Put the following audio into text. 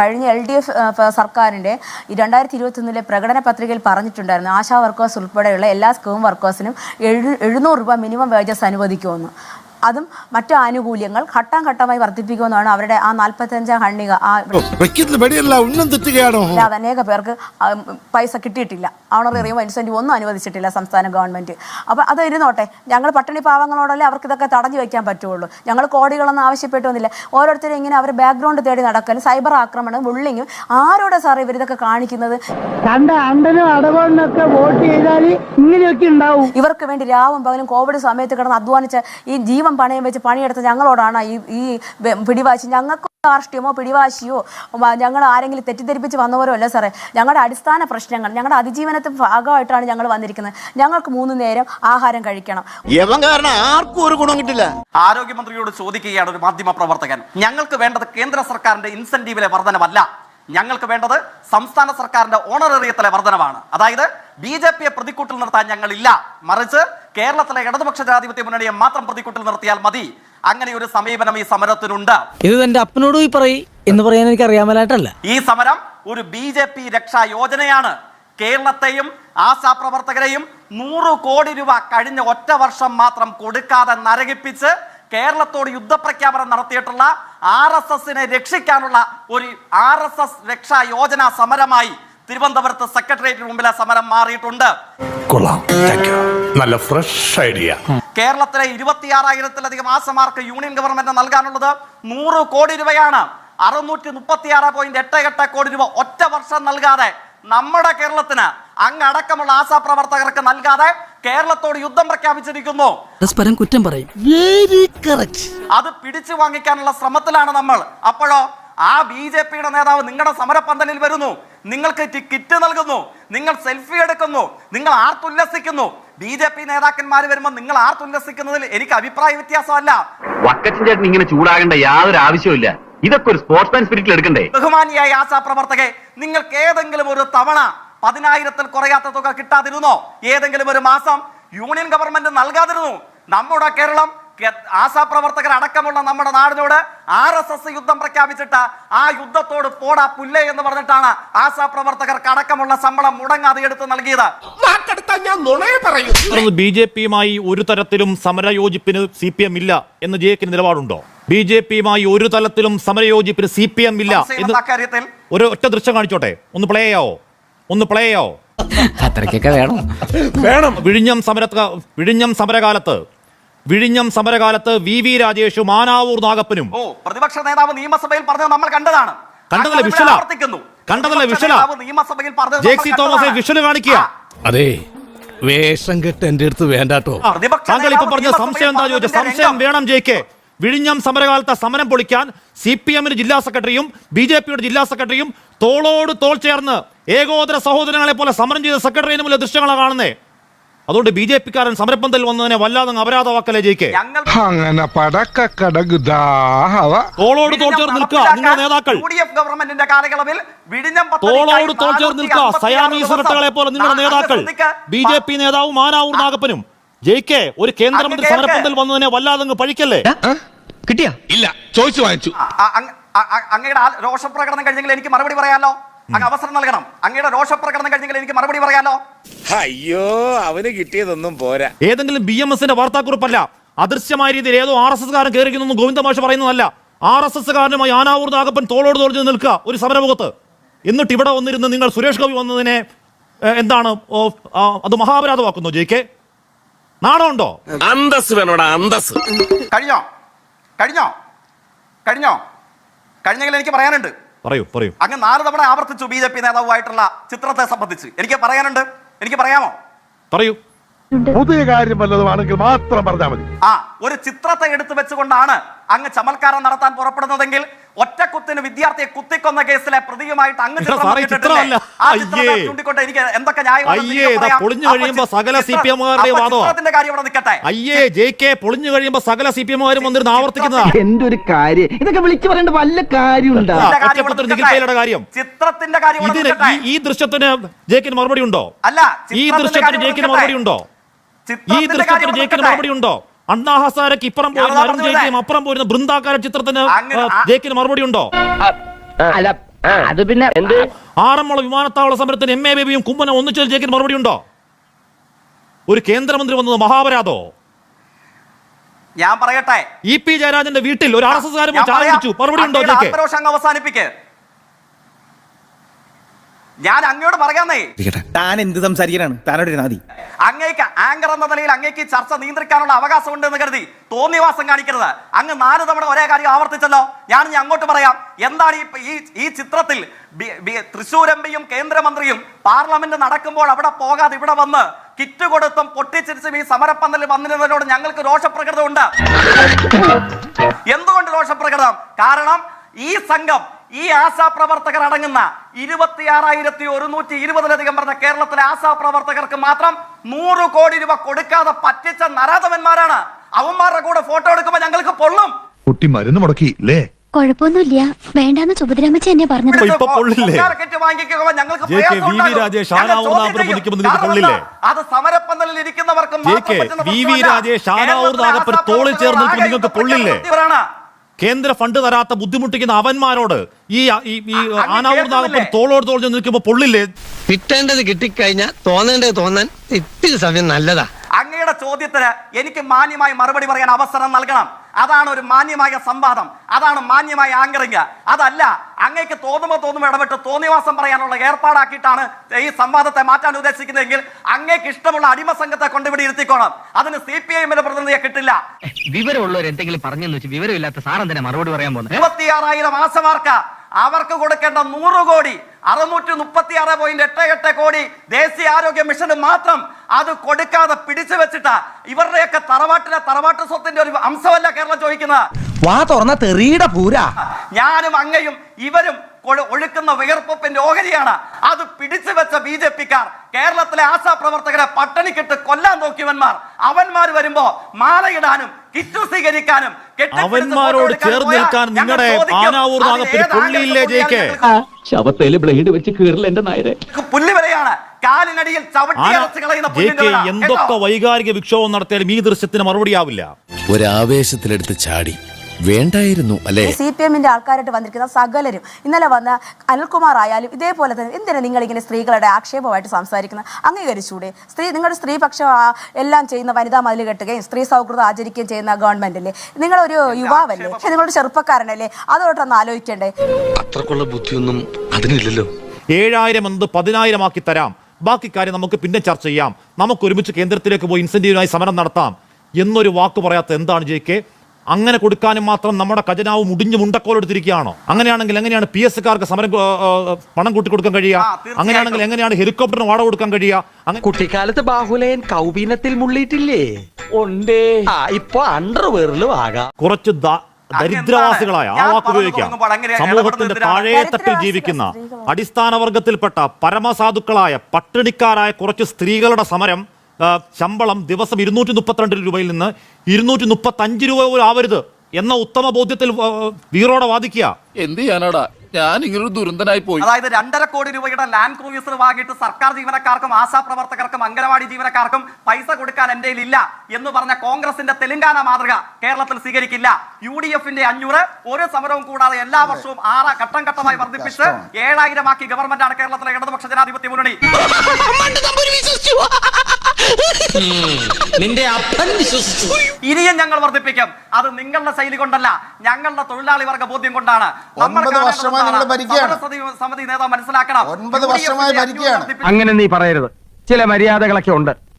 കഴിഞ്ഞ L D F സർക്കാരിന്റെ രണ്ടായിരത്തി ഇരുപത്തൊന്നിലെ പ്രകടന പത്രികയിൽ പറഞ്ഞിട്ടുണ്ടായിരുന്നു ആശാ വർക്കേഴ്സ് ഉൾപ്പെടെയുള്ള എല്ലാ സ്കീം വർക്കേഴ്സിനും എഴു എഴുന്നൂറ് രൂപ മിനിമം വേജസ് അനുവദിക്കുമെന്ന്. അതും മറ്റു ആനുകൂല്യങ്ങൾ ഘട്ടം ഘട്ടമായി വർദ്ധിപ്പിക്കുമെന്നാണ് അവരുടെ ആ നാൽപ്പത്തഞ്ചാം ഖണ്ഡിക ആ അല്ലാതെ അനേക പേർക്ക് പൈസ കിട്ടിയിട്ടില്ല. ഓണറേറിയും ഇൻസെന്റീവ് ഒന്നും അനുവദിച്ചിട്ടില്ല സംസ്ഥാന ഗവൺമെന്റ്. അപ്പോൾ അത് ഇരുന്നോട്ടെ. ഞങ്ങൾ പട്ടിണി പാവങ്ങളോടല്ലേ അവർക്ക് ഇതൊക്കെ തടഞ്ഞു വെക്കാൻ പറ്റുള്ളൂ. ഞങ്ങൾ കോടികളൊന്നും ആവശ്യപ്പെട്ടു വന്നില്ല. ഓരോരുത്തരും ഇങ്ങനെ അവർ ബാക്ക്ഗ്രൗണ്ട് തേടി നടക്കൽ സൈബർ ആക്രമണം ബുള്ളിങ്ങും ആരോടെ സാർ ഇവർ ഇതൊക്കെ കാണിക്കുന്നത്? കണ്ട അണ്ടനും അടവണ്ണൊക്കെ വോട്ട് ചെയ്താൽ ഇങ്ങനെയൊക്കെ ഉണ്ടാവും. ഇവർക്ക് വേണ്ടി രാവും പകലും കോവിഡ് സമയത്ത് കിടന്ന് അധ്വാനിച്ച ഈ ജീവൻ പണയം വെച്ച് പണിയെടുത്ത ഞങ്ങളോടാണ് ഈ ഈ പിടിവാശി. ഞങ്ങൾക്ക് രാഷ്ട്രീയമോ പിടിവാശിയോ ഞങ്ങൾ ആരെങ്കിലും തെറ്റിദ്ധരിപ്പിച്ച് വന്നവരോ അല്ല സാറേ. ഞങ്ങളുടെ അടിസ്ഥാന പ്രശ്നങ്ങൾ ഞങ്ങളുടെ അതിജീവനത്തിന്റെ ഭാഗമായിട്ടാണ് ഞങ്ങൾ വന്നിരിക്കുന്നത്. ഞങ്ങൾക്ക് മൂന്ന് നേരം ആഹാരം കഴിക്കണം. ആർക്കും ഒരു ഗുണം കിട്ടില്ല. ആരോഗ്യമന്ത്രിയോട് ചോദിക്കുകയാണ് ഒരു മാധ്യമ പ്രവർത്തകൻ. ഞങ്ങൾക്ക് വേണ്ടത് കേന്ദ്ര സർക്കാരിന്റെ ഇൻസെന്റീവിലെ വർധനമല്ല ഞങ്ങൾക്ക് വേണ്ടത് സംസ്ഥാന സർക്കാരിന്റെ ഓണറേറിയത്തിലെ വർധനമാണ് അതായത് ബി ജെ പിയെ പ്രതിക്കൂട്ടിൽ നിർത്താൻ ഞങ്ങളില്ല. മറിച്ച് കേരളത്തിലെ ഇടതുപക്ഷ ജനാധിപത്യ മുന്നണിയെ മാത്രം പ്രതിക്കൂട്ടിൽ നിർത്തിയാൽ മതി. അങ്ങനെ ഒരു സമീപനം ഈ സമരത്തിനുണ്ട്. ഇത് എന്റെ അപ്പനോട് പറയും എന്ന് പറയാൻ എനിക്ക് അറിയാമലായിട്ടല്ല. ഈ സമരം ഒരു ബി ജെ പി രക്ഷാ യോജനയാണ്. കേരളത്തെയും ആശാപ്രവർത്തകരെയും നൂറ് കോടി രൂപ കഴിഞ്ഞ ഒറ്റ വർഷം മാത്രം കൊടുക്കാതെ നരകിപ്പിച്ച് കേരളത്തോട് യുദ്ധപ്രഖ്യാപനം നടത്തിയിട്ടുള്ള ആർ എസ് എസിനെ രക്ഷിക്കാനുള്ള ഒരു ആർ എസ് എസ് രക്ഷാ യോജന സമരമായി തിരുവനന്തപുരത്ത് സെക്രട്ടേറിയറ്റിന് മുമ്പിലെ സമരം മാറിയിട്ടുണ്ട്. കൊള്ളാം. നല്ല ഫ്രഷ് ഐഡിയ കേരളത്തിലെ ഇരുപത്തിയാറായിരത്തിലധികം ആശമാർക്ക് യൂണിയൻ ഗവൺമെന്റ് നൽകാനുള്ളത് നൂറ് കോടി രൂപയാണ്. അറുന്നൂറ്റി മുപ്പത്തി ആറ് പോയിന്റ് എട്ട് എട്ട് കോടി രൂപ ഒറ്റ വർഷം നൽകാതെ നമ്മുടെ കേരളത്തിന് അങ്ങടക്കമുള്ള ആശാപ്രവർത്തകർക്ക് നൽകാതെ കേരളത്തോട് യുദ്ധം പ്രഖ്യാപിച്ചിരിക്കുന്നു. പരസ്പരം കുറ്റം പറയും. അത് പിടിച്ചു വാങ്ങിക്കാനുള്ള ശ്രമത്തിലാണ് നമ്മൾ. അപ്പോഴോ ആ ബി ജെ പിയുടെ നേതാവ് നിങ്ങളുടെ സമരപ്പന്തലിൽ വരുന്നു. നിങ്ങൾക്ക് കിറ്റ് നൽകുന്നു. നിങ്ങൾ സെൽഫി എടുക്കുന്നു. നിങ്ങൾ ആർത്തുല്ലസിക്കുന്നു ബി ജെ പി നേതാക്കന്മാർ വരുമ്പോൾ നിങ്ങൾ ആർത്തുല്ലസിക്കുന്നതിൽ എനിക്ക് അഭിപ്രായ വ്യത്യാസമല്ല. വക്കച്ചൻ ചേട്ടൻ ഇങ്ങനെ ചൂടാകേണ്ട യാതൊരു ആവശ്യമില്ല ഇതൊക്കെ ഒരു സ്പോർട്സ്മാൻ സ്പിരിറ്റിൽ എടുക്കണ്ടേ? ബഹുമാനിയായ ആശാ പ്രവർത്തകെ നിങ്ങൾക്ക് ഏതെങ്കിലും ഒരു തവണ പതിനായിരത്തിൽ കുറയാത്ത തുക കിട്ടാതിരുന്നോ? ഏതെങ്കിലും ഒരു മാസം യൂണിയൻ ഗവൺമെന്റ് നൽകാതിരുന്നു. നമ്മുടെ കേരളം ആശാപ്രവർത്തകർ അടക്കമുള്ള നമ്മുടെ നാടിനോട് ആർ എസ് എസ് യുദ്ധം പ്രഖ്യാപിച്ചിട്ട് ആ യുദ്ധത്തോട് പോടാ പുല്ലേ എന്ന് പറഞ്ഞിട്ടാണ് ആശാപ്രവർത്തകർക്ക് അടക്കമുള്ള ശമ്പളം മുടങ്ങാതെ എടുത്ത് നൽകിയത്. ബി ജെ പിയുമായി ഒരു തരത്തിലും സമരയോജിപ്പിന് സി പി എം ഇല്ല എന്ന് ജെക്കിന് നിലപാടുണ്ടോ? ബി ജെ പിയുമായി ഒരു തലത്തിലും സമരയോജിപ്പിന് സി പി എം ഇല്ല എന്ന് ഒരു ഒറ്റ ദൃശ്യം കാണിച്ചോട്ടെ? ഒന്ന് പ്ലേ ആവോ ഒന്ന് പ്ലേ ആവോ അത്രയ്ക്കൊക്കെ വേണം. വേണം. വിഴിഞ്ഞം സമര വിഴിഞ്ഞം സമരകാലത്ത് വിഴിഞ്ഞം സമരകാലത്ത് വി വി രാജേഷും ആനാവൂർ നാഗപ്പനും. ഓ പ്രതിപക്ഷ നേതാവ് നിയമസഭയിൽ പറഞ്ഞത് നമ്മൾ കണ്ടതാണ്. കണ്ടതല്ല, വിഷല? കണ്ടതല്ല. നേതാവ് നിയമസഭയിൽ പറഞ്ഞത് ജെ സി തോമസ്. വിഷ്വൽ കാണിക്കുക. അതെ വേഷം കെട്ട് എന്റെ അടുത്ത് വേണ്ടാട്ടോ. താങ്കൾ ഇപ്പൊ പറഞ്ഞ സംശയം എന്താ ചോദിച്ചത് സംശയം വേണം ജെ കെ വിഴിഞ്ഞം സമരകാലത്തെ സമരം പൊളിക്കാൻ സി പി എമ്മിന് ജില്ലാ സെക്രട്ടറിയും ബി ജെ പിയുടെ ജില്ലാ സെക്രട്ടറിയും തോളോട് തോൾ ചേർന്ന് ഏകോദര സഹോദരങ്ങളെ പോലെ സമരം ചെയ്ത സെക്രട്ടറിയുടെ മുന്നിലെ ദൃശ്യങ്ങളാണ് കാണുന്നേ. അതുകൊണ്ട് ബി ജെ പിക്കാരൻ സമരപ്പന്തൽ വന്നതിനെ വല്ലാതെ അങ്ങ് അപരാധവാക്കല്ലേ ജെ അങ്ങനെ പടക്ക കടകുദാഹവ തോളോട് തോൾ ചേർന്ന് നിൽക്കുക നിങ്ങളുടെ നേതാക്കൾ. ഗവൺമെന്റിന്റെ കാലയളവിൽ വിഴിഞ്ഞം തോളോട് തോൾ ചേർന്ന് നിൽക്കുക സയാമീസ് ഇരട്ടകളെ പോലെ നിങ്ങളുടെ നേതാക്കൾ. ബി ജെ പി നേതാവ് മാനാവൂർ നാഗപ്പനും. ജെ കെ ഒരു കേന്ദ്രമന്ത്രി. സമരപ്പന്തൽ വന്നതിനെ വല്ലാതെ അങ്ങ് പഴിക്കല്ലേ? കിട്ടിയാ? ഇല്ല ചോദിച്ചു വാങ്ങിച്ചു. അങ്ങയുടെ ആ രോഷപ്രകടനം കഴിഞ്ഞെങ്കിൽ എനിക്ക് മറുപടി പറയാലോ? അങ്ങ് അവസരം നൽകണം. അങ്ങയുടെ രോഷപ്രകടനം കഴിഞ്ഞെങ്കിൽ എനിക്ക് മറുപടി പറയാലോ? അയ്യോ അവന് കിട്ടിയതൊന്നും പോരാ. ഏതെങ്കിലും ബി എം എസിന്റെ വാർത്താക്കുറിപ്പല്ല. അദൃശ്യമായ രീതിയിൽ ഏതോ ആർ എസ് എസ് കാരൻ കയറിക്കുന്നു ഗോവിന്ദമാഷ പറയുന്നതല്ല. ആർ എസ് എസ് കാരനുമായി ആനാവൂർ നാഗപ്പൻ തോളോട് ചെയ്ത് നിൽക്കുക ഒരു സമരമുഖത്ത്. എന്നിട്ട് ഇവിടെ വന്നിരുന്ന് നിങ്ങൾ സുരേഷ് ഗോപി വന്നതിനെ എന്താണ് അത് മഹാപരാധമാക്കുന്നു ജെ കെ നാണമുണ്ടോ? അന്തസ് വേണോടാ അന്തസ് കഴിഞ്ഞോ? കഴിഞ്ഞോ? കഴിഞ്ഞോ? കഴിഞ്ഞെങ്കിൽ എനിക്ക് പറയാനുണ്ട്. പറയൂ പറയൂ. അങ്ങ് നാല് തവണ ആവർത്തിച്ചു ബി ജെ പി നേതാവുമായിട്ടുള്ള ചിത്രത്തെ സംബന്ധിച്ച്. എനിക്ക് പറയാനുണ്ട്? എനിക്ക് പറയാമോ? പറയൂ. പുതിയ കാര്യം വല്ലതുമാണെങ്കിൽ മാത്രം പറഞ്ഞാൽ മതി. ആ ഒരു ചിത്രത്തെ എടുത്തു വെച്ചുകൊണ്ടാണ് അങ്ങ് ചമൽക്കാരം നടത്താൻ പുറപ്പെടുന്നതെങ്കിൽ ഒറ്റക്കുത്തിന് വിദ്യാർത്ഥിയെ കുത്തിക്കൊന്ന കേസിലെ പ്രതിയുമായിട്ട് അങ്ങ്. ചൂണ്ടിക്കൊണ്ട് എനിക്ക് എന്തൊക്കെ ഇതാ പൊളിഞ്ഞു കഴിയുമ്പോ സകല സി പി എമ്മുകാരുടെയും കാര്യം ഇവിടെ നിൽക്കട്ടെ. അയ്യേ ജെ കെ പൊളിഞ്ഞു കഴിയുമ്പോ സകല സി പി എമ്മുകാരും വന്നിരുന്ന് ആവർത്തിക്കുന്നതാ? എന്റെ ഒരു കാര്യം? ഇതൊക്കെ വിളിച്ചു പറയേണ്ട വല്ല കാര്യം. ചിത്രത്തിന്റെ കാര്യം. ഈ- ദൃശ്യത്തിന് ജെക്കിന് മറുപടി ഉണ്ടോ? അല്ല ഈ ദൃശ്യത്തിന് ജെക്കിന് മറുപടി ഉണ്ടോ? ഈ ദൃശ്യത്തിന് ജെക്കിന് മറുപടി ഉണ്ടോ? അണ്ണാ ഹസാരക്ക് ഇപ്പുറം പോയിരുന്ന അരുൺ ജെയ്റ്റ്ലിയും അപ്പുറം പോയിരുന്ന ബൃന്ദാകാര ചിത്രത്തിന് ജെക്കിന് മറുപടി ഉണ്ടോ? അല്ല അത് പിന്നെ എന്ത്? ആറന്മുള വിമാനത്താവള സമരത്തിന് എം എ ബേബിയും കുമ്മനം ഒന്നിച്ചു ജയിക്കുന്ന മറുപടി ഉണ്ടോ? ഒരു കേന്ദ്രമന്ത്രി വന്നത് മഹാപരാധോ? ഞാൻ പറയട്ടെ. ഇ പി ജയരാജന്റെ വീട്ടിൽ ഒരു ആർ എസ് എസ് കാരൻ ചായ മറുപടി ഉണ്ടോ അവസാനിപ്പിക്ക്. ഞാൻ അങ്ങയോട് പറയാന്നേ താൻ എന്ത് സംസാരിക്കാനാണ്? താനോട് നാദി അങ്ങേക്ക് ആങ്കർ എന്ന നിലയിൽ അങ്ങേക്ക് ചർച്ച നിയന്ത്രിക്കാനുള്ള അവകാശമുണ്ട് എന്ന് കരുതി തോന്നിവാസം കാണിക്കരുത്. അങ്ങ് നാല് തവണ ഒരേ കാര്യം ആവർത്തിച്ചല്ലോ. ഞാൻ ഇനി അങ്ങോട്ട് പറയാം. എന്താണ് ഈ ഈ ചിത്രത്തിൽ തൃശൂർ എം പിയും കേന്ദ്രമന്ത്രിയും പാർലമെന്റ് നടക്കുമ്പോൾ അവിടെ പോകാതെ ഇവിടെ വന്ന് കിറ്റ് കൊടുത്തും പൊട്ടിച്ചിരിച്ചും ഈ സമരപ്പന്തലിൽ വന്നിരുന്നതിനോട് ഞങ്ങൾക്ക് രോഷപ്രകൃതമുണ്ട് എന്തുകൊണ്ട് രോഷപ്രകൃതം കാരണം ഈ സംഘം ഈ ആശാ പ്രവർത്തകർ അടങ്ങുന്ന ഇരുപത്തിയാറായിരത്തി ഒരുന്നൂറ്റി ഇരുപതിലധികം പറഞ്ഞ കേരളത്തിലെ ആശാ പ്രവർത്തകർക്ക് മാത്രം നൂറ് കോടി രൂപ കൊടുക്കാതെ പറ്റിച്ച നരാധവന്മാരാണ് അവന്മാരുടെ കൂടെ ഫോട്ടോ എടുക്കുമ്പോൾ ഞങ്ങൾക്ക് പൊള്ളും. കുട്ടി മരുന്ന് മുടക്കി കൊഴപ്പൊന്നുമില്ല കുഴപ്പമൊന്നുമില്ല. വേണ്ടാന്ന് സുഭദ്രാമച്ചി എന്നെ പറഞ്ഞത്. ഇപ്പൊ- പൊള്ളില്ലേ? രാജേഷ് നിങ്ങൾക്ക് കാരണം പൊള്ളില്ലേ? അത് സമരപ്പന്തലിൽ ഇരിക്കുന്നവർക്ക് വി വി. രാജേഷ് കേരളത്തിലെ നാഗപ്പൻ തോളിൽ ചേർന്ന് നിങ്ങൾക്ക് പൊള്ളില്ലേ? കേന്ദ്ര ഫണ്ട് തരാത്ത ബുദ്ധിമുട്ടിക്കുന്ന അവന്മാരോട് ഈ ഈ തോളോട് തോൾ നിൽക്കുമ്പോ നിൽക്കുമ്പോൾ പൊള്ളില്ലേ? കിട്ടേണ്ടത് കിട്ടിക്കഴിഞ്ഞാൽ തോന്നേണ്ടത് തോന്നാൻ ഇത്തിരി സമയം നല്ലതാ. അങ്ങയുടെ ചോദ്യത്തിന് എനിക്ക് മാന്യമായി മറുപടി പറയാൻ അവസരം നൽകണം. അതാണ് ഒരു മാന്യമായ സംവാദം അതാണ് മാന്യമായ ആങ്കറിങ് അതല്ല അങ്ങേക്ക് തോന്നുമ്പോൾ തോന്നുമ്പോൾ ഇടപെട്ട് തോന്നിവാസം പറയാനുള്ള ഏർപ്പാടാക്കിയിട്ടാണ് ഈ സംവാദത്തെ മാറ്റാൻ ഉദ്ദേശിക്കുന്നതെങ്കിൽ അങ്ങേക്ക് ഇഷ്ടമുള്ള അടിമ സംഘത്തെ കൊണ്ടിവിടെ ഇരുത്തിക്കോണം. അതിന് സി പി ഐ എമ്മിന്റെ പ്രതിനിധിയെ കിട്ടില്ല. വിവരമുള്ളവർ എന്തെങ്കിലും പറഞ്ഞെന്ന് വെച്ച് വിവരമില്ലാത്ത സാറെന്തിനാ മറുപടി പറയാൻ പോകുന്നത് ഇരുപത്തിയാറായിരം ആശമാർക്ക് അവർക്ക് കൊടുക്കേണ്ട നൂറ് കോടി അറുന്നൂറ്റി മുപ്പത്തി ആറ് പോയിന്റ് എട്ട് എട്ട് കോടി ദേശീയ ആരോഗ്യ മിഷന് മാത്രം അത് കൊടുക്കാതെ പിടിച്ചു വെച്ചിട്ട് ഇവരുടെയൊക്കെ തറവാട്ടിലെ തറവാട്ട് സ്വത്തിന്റെ ഒരു അംശമല്ല കേരളം ചോദിക്കുന്നത്. വാ തുറന്ന തെറിയുടെ പൂരാ. ഞാനും അങ്ങയും ഇവരും ഒഴുക്കുന്ന വിയർപ്പൊപ്പിന്റെ ഓഹരിയാണ്. അത് പിടിച്ചു വെച്ച ബി ജെ പിക്കാർ. കേരളത്തിലെ ആശാ പ്രവർത്തകരെ പട്ടണിക്കിട്ട് കൊല്ലാൻ നോക്കിയവന്മാർ. അവന്മാർ വരുമ്പോ മാലയിടാനും കിറ്റ് സ്വീകരിക്കാനും അവന്മാരോട് ചേർന്ന് നിൽക്കാൻ നിങ്ങളുടെ ആനാവൂർ അത് നാഗപ്പന് പുള്ളിയില്ലേ ആംഗിളിൽ ശവത്തേൽ ബ്ലേഡ് വെച്ച് കീറില്ല എന്റെ നായരെ. ഞങ്ങൾക്ക് പുല്ലുവിലയാണ് കാലിനടിയിൽ ചവിട്ടി എന്തൊക്കെ വൈകാരിക വിക്ഷോഭം നടത്തിയാലും ഈ ദൃശ്യത്തിന് മറുപടിയാവില്ല. ഒരാവേശത്തിലെടുത്ത് ചാടി. വേണ്ടായിരുന്നു അല്ലേ? സി പി എമ്മിന്റെ ആൾക്കാരായിട്ട് വന്നിരിക്കുന്ന സകലരും ഇന്നലെ വന്ന അനിൽകുമാർ ആയാലും ഇതേപോലെ തന്നെ എന്തിനാ നിങ്ങൾ ഇങ്ങനെ സ്ത്രീകളുടെ ആക്ഷേപമായിട്ട് സംസാരിക്കുന്നത്? അംഗീകരിച്ചൂടെ? സ്ത്രീ നിങ്ങളുടെ സ്ത്രീപക്ഷം എല്ലാം ചെയ്യുന്ന വനിതാ മതിൽ കെട്ടുകയും സ്ത്രീ സൗഹൃദം ആചരിക്കുകയും ചെയ്യുന്ന ഗവൺമെന്റല്ലേ നിങ്ങളൊരു യുവാവല്ലേ? നിങ്ങളൊരു ചെറുപ്പക്കാരനല്ലേ? അതോട്ടൊന്ന് ആലോചിക്കണ്ടേ? അത്രക്കുള്ള ബുദ്ധിയൊന്നും അതിനില്ലല്ലോ. ഏഴായിരം എന്നത് പതിനായിരമാക്കി തരാം. ബാക്കി കാര്യം നമുക്ക് പിന്നെ ചർച്ച ചെയ്യാം. നമുക്ക് ഒരുമിച്ച് കേന്ദ്രത്തിലേക്ക് പോയി ഇൻസെന്റീവിനായി സമരം നടത്താം. എന്നൊരു വാക്ക് പറയാത്ത എന്താണ് ജെ കെ? അങ്ങനെ കൊടുക്കാനും മാത്രം നമ്മുടെ ഖജനാവ് മുടിഞ്ഞു മുണ്ടക്കോലെടുത്തിരിക്കുകയാണോ അങ്ങനെയാണെങ്കിൽ എങ്ങനെയാണ് പി എസ് കാർക്ക് സമരം പണം കൂട്ടി കൊടുക്കാൻ കഴിയുക? അങ്ങനെയാണെങ്കിൽ എങ്ങനെയാണ് ഹെലികോപ്റ്ററിന് വാട കൊടുക്കാൻ കഴിയുക? അങ്ങനെ കുട്ടിക്കാലത്ത് ബാഹുലയൻ കൗബീനത്തിൽ മുള്ളിയിട്ടില്ലേ? ഉണ്ടേ ആ ഇപ്പൊ അണ്ടർവെയറിലും ആകാം കുറച്ച് ദരിദ്രവാസികളായ ആ വാക്ക് ഉപയോഗിക്കാം സമൂഹത്തിന്റെ. താഴേത്തട്ടിൽ ജീവിക്കുന്ന. അടിസ്ഥാന വർഗത്തിൽപ്പെട്ട പരമസാധുക്കളായ പട്ടിണിക്കാരായ കുറച്ച് സ്ത്രീകളുടെ സമരം ശമ്പളം ദിവസം ഇരുന്നൂറ്റി മുപ്പത്തിരണ്ട് രൂപയിൽ നിന്ന് ഇരുന്നൂറ്റി മുപ്പത്തി അഞ്ച് രൂപ പോലും ആവരുത് എന്ന ഉത്തമ ബോധ്യത്തിൽ വീറോടെ വാദിക്കുക. എന്ത് ചെയ്യാനാടാ? ഞാൻ ഇങ്ങനൊരു ദുരന്തനായി പോയി. അതായത് രണ്ടര കോടി രൂപയുടെ ലാൻഡ് ക്രൂയിസർ വാങ്ങിയിട്ട് സർക്കാർ ജീവനക്കാർക്കും ആശാപ്രവർത്തകർക്കും അംഗനവാടി ജീവനക്കാർക്കും പൈസ കൊടുക്കാൻ എന്റെ ഇല്ല എന്ന് പറഞ്ഞ കോൺഗ്രസിന്റെ തെലങ്കാന മാതൃക കേരളത്തിൽ സ്വീകരിക്കില്ല. യു ഡി എഫിന്റെ അഞ്ഞൂറ് ഒരു സമരവും കൂടാതെ എല്ലാ വർഷവും ആറ് ഘട്ടം ഘട്ടമായി വർദ്ധിപ്പിച്ച് ഏഴായിരമാക്കി ഗവൺമെന്റാണ് കേരളത്തിലെ ഇടതുപക്ഷ ജനാധിപത്യ മുന്നണി. നിന്റെ അപ്പൻ വിശ്വസിച്ചു. ഇനിയും ഞങ്ങൾ വർദ്ധിപ്പിക്കും. അത് നിങ്ങളുടെ ശൈലി കൊണ്ടല്ല ഞങ്ങളുടെ തൊഴിലാളി വർഗ ബോധ്യം കൊണ്ടാണ്. സമിതി നേതാവ് മനസ്സിലാക്കണം. ഒൻപത് വർഷമായി അഞ്ഞൂറ് അങ്ങനെ നീ പറയരുത്. ചില മര്യാദകളൊക്കെ ഉണ്ട്.